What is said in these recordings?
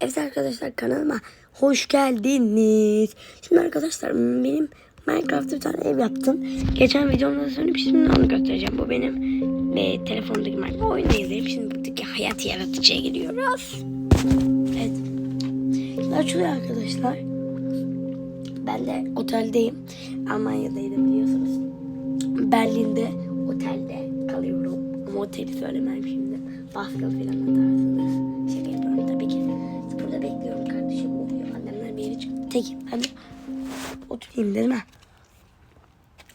Evet arkadaşlar kanalıma hoş geldiniz. Şimdi arkadaşlar benim Minecraft'ta bir tane ev yaptım. Geçen videomda söylemiştim onu göstereceğim. Bu benim e, telefondaki Minecraft oyunu izleyip şimdi buradaki hayat yaratıcıya gidiyoruz. Evet. Şimdi açılıyor arkadaşlar. Ben de oteldeyim. Almanya'daydım biliyorsunuz. Berlin'de otelde kalıyorum. Ama oteli söylemem şimdi. Baskılı falan atarsınız. Yere çıktı. Tek ben de oturayım dedim ha.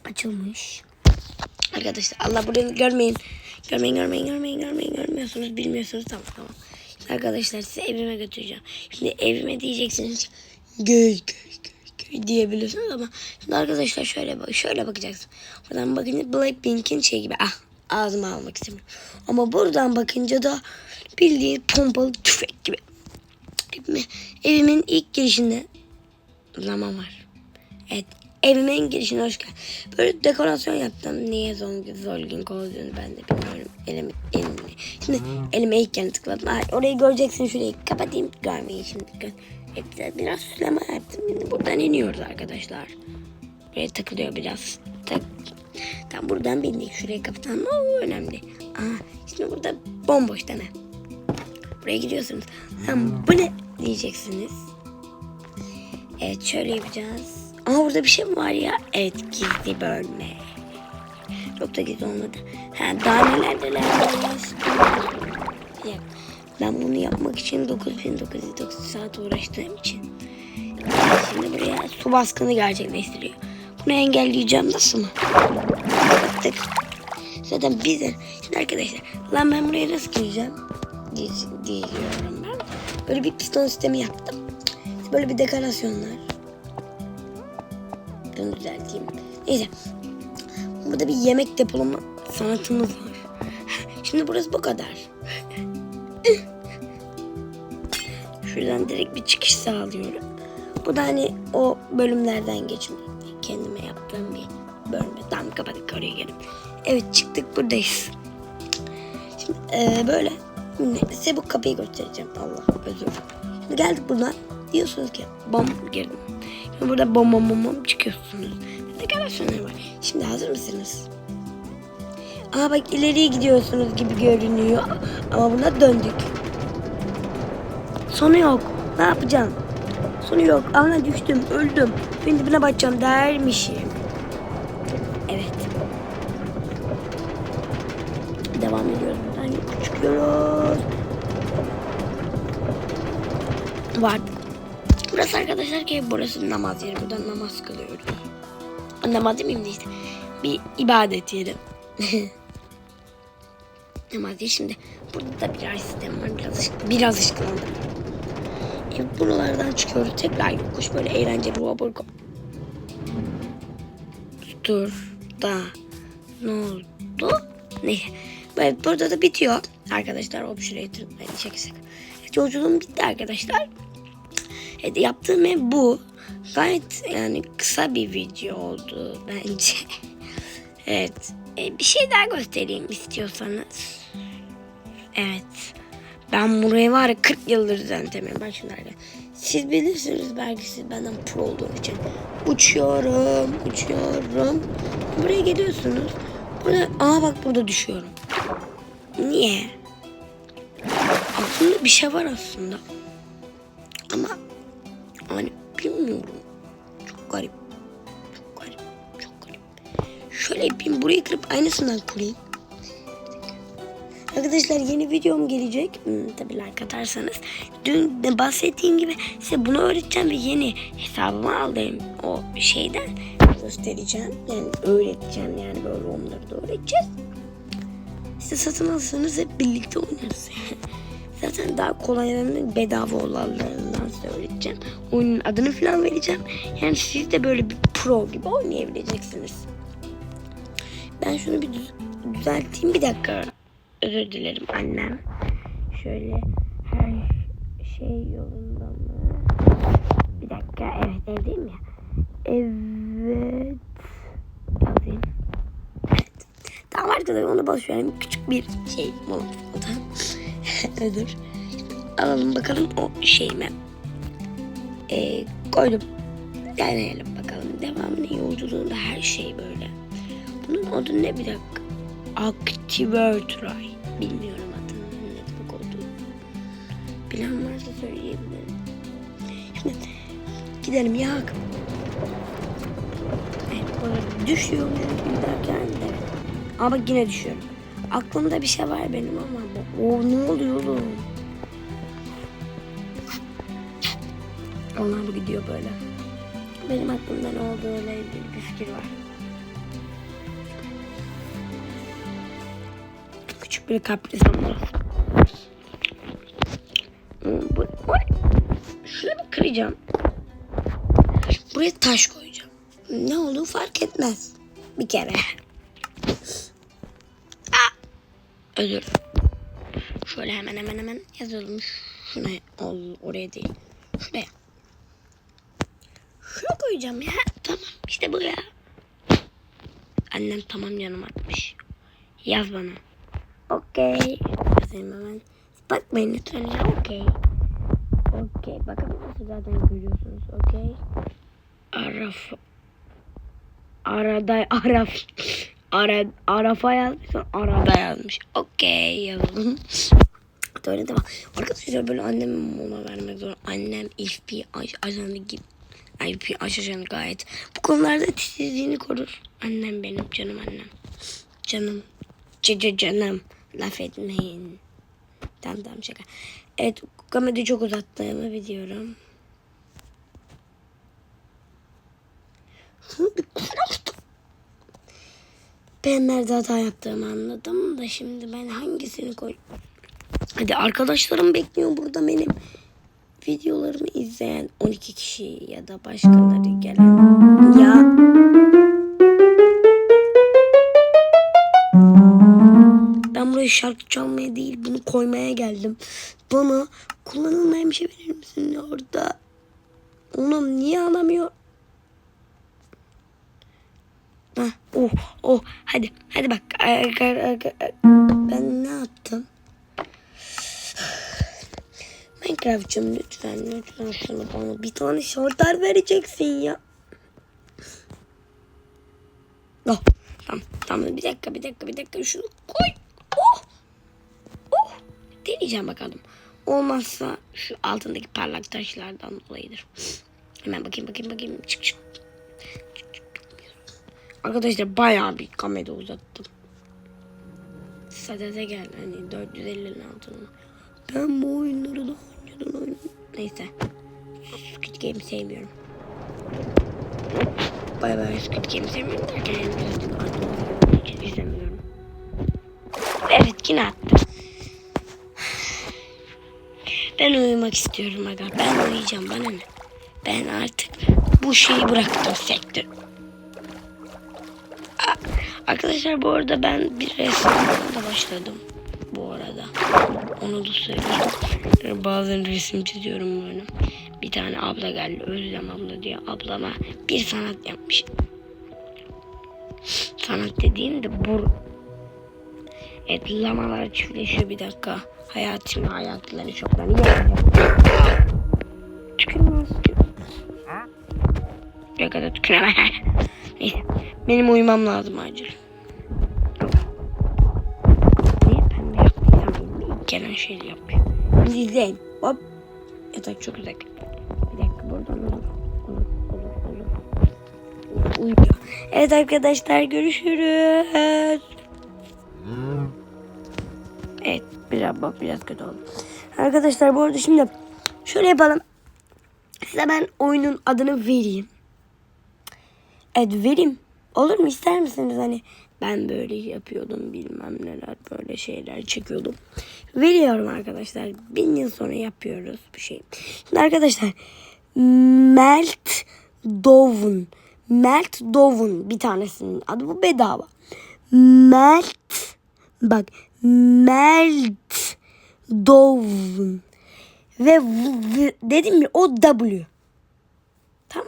Açılmış. Arkadaşlar Allah burayı görmeyin. Görmeyin görmeyin görmeyin görmeyin görmüyorsunuz bilmiyorsunuz tamam tamam. Şimdi arkadaşlar size evime götüreceğim. Şimdi evime diyeceksiniz. Göz göz göz göz diyebiliyorsunuz ama şimdi arkadaşlar şöyle bak şöyle bakacaksın. Buradan bakınca Blackpink'in şey gibi ah ağzıma almak istemiyorum. Ama buradan bakınca da bildiğin pompalı tüfek gibi. Evimin ilk girişinde zaman var. Evet evimin girişine hoş geldin. Böyle dekorasyon yaptım. Niye zor, zorgin olduğunu ben de bilmiyorum. Elimi, elimi. Şimdi elime ilk kere tıkladım. Ay, orayı göreceksin şurayı kapatayım. Görmeyin şimdi. Evet, biraz süsleme yaptım. Şimdi buradan iniyoruz arkadaşlar. Buraya takılıyor biraz. Tak. Tam buradan bindik. Şurayı kapatalım. O önemli. Aa, şimdi burada bomboş deme. Buraya gidiyorsunuz. Lan bu ne diyeceksiniz. Evet şöyle yapacağız. Ama burada bir şey mi var ya? Evet gizli bölme. Çok da gizli olmadı. Ha, daha neler neler varmış. Ben bunu yapmak için 9909 saat uğraştığım için. Şimdi buraya su baskını gerçekleştiriyor. Bunu engelleyeceğim nasıl mı? Yaptık. Zaten bize. Şimdi arkadaşlar lan ben buraya nasıl gireceğim? Diyorum ben. Böyle bir piston sistemi yaptım. Böyle bir dekorasyonlar. Bunu düzelteyim. Neyse. Burada bir yemek depolama sanatımız var. Şimdi burası bu kadar. Şuradan direkt bir çıkış sağlıyorum. Bu da hani o bölümlerden geçmek. Kendime yaptığım bir bölüm. Tamam kapadık oraya gelip. Evet çıktık buradayız. Şimdi eee, böyle. Size bu kapıyı göstereceğim. Allah özür dilerim. Şimdi geldik buradan. Diyorsunuz ki bom girdim. Şimdi burada bom bom bom bom çıkıyorsunuz. Dekorasyonlar var. Şimdi hazır mısınız? Aa bak ileriye gidiyorsunuz gibi görünüyor. Ama buna döndük. Sonu yok. Ne yapacağım? Sonu yok. Ana düştüm, öldüm. Ben dibine batacağım dermişim. Evet. Devam ediyoruz. Buradan çıkıyoruz. Vardık. Burası arkadaşlar ki burası namaz yeri. Buradan namaz kılıyoruz. Namaz demeyeyim de işte. Bir ibadet yeri. namaz değil şimdi. Burada da birer sistem var. Biraz, biraz ışıklandı. Evet, buralardan çıkıyoruz. Tekrar yokuş böyle eğlenceli rubber Dur da ne oldu? Ne? Evet, burada da bitiyor. Arkadaşlar tırmanmayı çeksek. Yolculuğum bitti arkadaşlar. Evet, yaptığım ev bu. Gayet yani kısa bir video oldu bence. evet. e, bir şey daha göstereyim istiyorsanız. Evet. Ben burayı var ya 40 yıldır şimdi arkadaşlar. Siz bilirsiniz belki siz benden pro olduğum için. Uçuyorum, uçuyorum. Buraya geliyorsunuz. Burada, aa bak burada düşüyorum. Niye? Aklımda bir şey var aslında. Ama bilmiyorum. Çok garip. Çok garip. Çok garip. Şöyle yapayım. Burayı kırıp aynısından kurayım. Arkadaşlar yeni videom gelecek. Hmm, tabii like atarsanız. Dün de bahsettiğim gibi size bunu öğreteceğim ve yeni hesabıma aldığım o şeyden göstereceğim. Yani öğreteceğim yani böyle onları da öğreteceğiz. Size satın alırsanız hep birlikte oynarız. Zaten daha kolaylarını bedava olanlarından size. Oyunun adını falan vereceğim. Yani siz de böyle bir pro gibi oynayabileceksiniz. Ben şunu bir düz- düzelteyim bir dakika. Özür dilerim annem. Şöyle her şey yolunda mı? Bir dakika evet evdeyim ya. Evet. Yazayım. Evet. Tamam arkadaşlar onu boş verelim. Küçük bir şey mola Ödür. alalım bakalım o şeyime. Ee, koydum. Deneyelim bakalım. Devamlı yolculuğunda her şey böyle. Bunun adı ne bir dakika. Activertray. Bilmiyorum adının ne demek olduğunu. Bilen varsa söyleyebilirim. Şimdi gidelim yak. Evet böyle düşüyor giderken de. Ama yine düşüyorum. Aklımda bir şey var benim ama bu- o ne oluyor oğlum? Onlar bu gidiyor böyle. Benim aklımda ne olduğuyla ilgili bir fikir var. Küçük bir kapris ama. Hmm, Bu, ne? Şunu bir kıracağım. Buraya taş koyacağım. Ne olduğu fark etmez. Bir kere. Özür. Şöyle hemen hemen hemen yazalım. Şuna ol, oraya değil. Şuraya. Şunu koyacağım ya. Tamam işte bu ya. Annem tamam yanıma atmış. Yaz bana. Okey. Yazayım hemen. Bakmayın lütfen ya. Okey. Okey. Nasıl zaten görüyorsunuz. Okey. Araf. Arada Araf. Ara, Arafa yazmışsın. Arada yazmış. Okey yazdım. Öyle devam. Arkadaşlar böyle anneme mola vermek zor. Annem FP ajanı gibi. IP ajanı gayet. Bu konularda titizliğini korur. Annem benim canım annem. Canım. Cici canım. Laf etmeyin. Tamam tamam şaka. Evet komedi çok uzattığımı biliyorum. Bir kuruttum. Ben nerede hata yaptığımı anladım da şimdi ben hangisini koy? Hadi arkadaşlarım bekliyor burada benim videolarımı izleyen 12 kişi ya da başkaları gelen. Ya ben buraya şarkı çalmaya değil bunu koymaya geldim. Bana kullanılmayan bir şey verir misin orada? Onu niye alamıyor? Heh, oh oh hadi hadi bak. Ben ne yaptım? Minecraft'cığım lütfen lütfen şunu bana bir tane şartlar vereceksin ya. Oh, tamam tamam bir dakika bir dakika bir dakika şunu koy. Oh. Oh. Deneyeceğim bakalım. Olmazsa şu altındaki parlak taşlardan dolayıdır. Hemen bakayım bakayım bakayım. Çık, çık. Arkadaşlar bayağı bir kamera uzattım. Sadede gel hani 450'nin altına. Ben bu oyunları da önceden oynadım. Neyse. Squid Game sevmiyorum. Bay bay Squid Game sevmiyorum derken yani birazcık artık izlemiyorum. Evet yine attım. Ben uyumak istiyorum aga. Ben uyuyacağım bana ne? Ben artık bu şeyi bıraktım sektör. Arkadaşlar bu arada ben bir resimde başladım. Bu arada. Onu da söyleyeyim. Bazen resim çiziyorum böyle. Bir tane abla geldi. Özlem abla diye ablama bir sanat yapmış. Sanat dediğim de bu. Evet lamalar çiftleşiyor bir dakika. Hayatım hayatlarını şoklarını yapacağım. Tükürmez. Ne kadar tüküremem. Neyse. Benim uyumam lazım acil. Niye pembe yaptıysam. İlk gelen şeyi yapıyor. Biz izleyin. Hop. Yatak çok uzak. Bir dakika buradan olur. Olur olur olur. Uyuyor. Evet arkadaşlar görüşürüz. Evet biraz bak biraz kötü oldu. Arkadaşlar bu arada şimdi şöyle yapalım. Size ben oyunun adını vereyim. Evet vereyim. Olur mu ister misiniz hani ben böyle yapıyordum bilmem neler böyle şeyler çekiyordum. Veriyorum arkadaşlar. Bin yıl sonra yapıyoruz bir şey. Şimdi arkadaşlar Melt Dovun. Melt Dovun bir tanesinin adı bu bedava. Melt bak Melt Dovun. Ve dedim mi o W.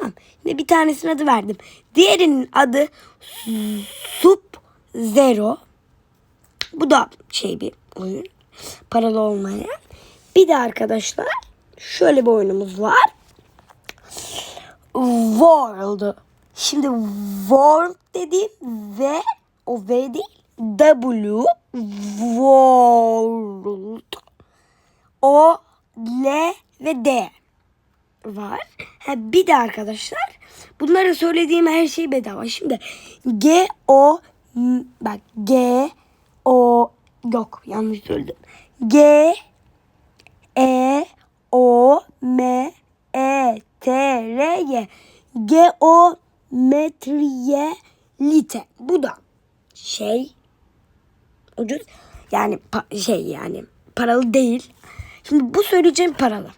Tamam. Şimdi bir tanesinin adı verdim. Diğerinin adı Sub Zero. Bu da şey bir oyun. Paralı olmayan. Bir de arkadaşlar şöyle bir oyunumuz var. World. Şimdi World dediğim V o V değil W World. O L ve D var. Ha, bir de arkadaşlar bunları söylediğim her şey bedava. Şimdi G O bak G O yok yanlış söyledim. G E O M E T R Y Geometriye lite. Bu da şey ucuz yani şey yani paralı değil. Şimdi bu söyleyeceğim paralı.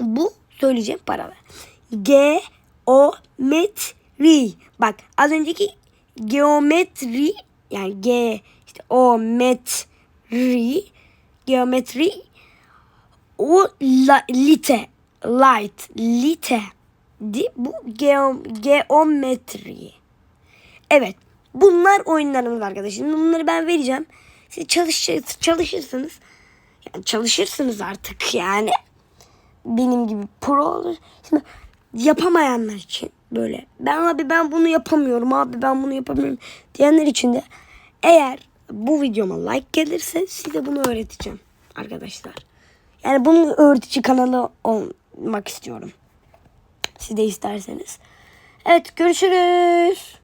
Bu söyleyeceğim paralı. Geometri. Bak az önceki geometri yani G işte o metri geometri o la, lite light lite di bu geo, geometri. Evet. Bunlar oyunlarımız arkadaşlar. Bunları ben vereceğim. Siz çalışır, çalışırsınız. Yani çalışırsınız artık yani. Benim gibi pro olur. Şimdi yapamayanlar için böyle. Ben abi ben bunu yapamıyorum abi ben bunu yapamıyorum diyenler için de eğer bu videoma like gelirse size bunu öğreteceğim arkadaşlar. Yani bunun öğretici kanalı olmak istiyorum. Siz de isterseniz. Evet görüşürüz.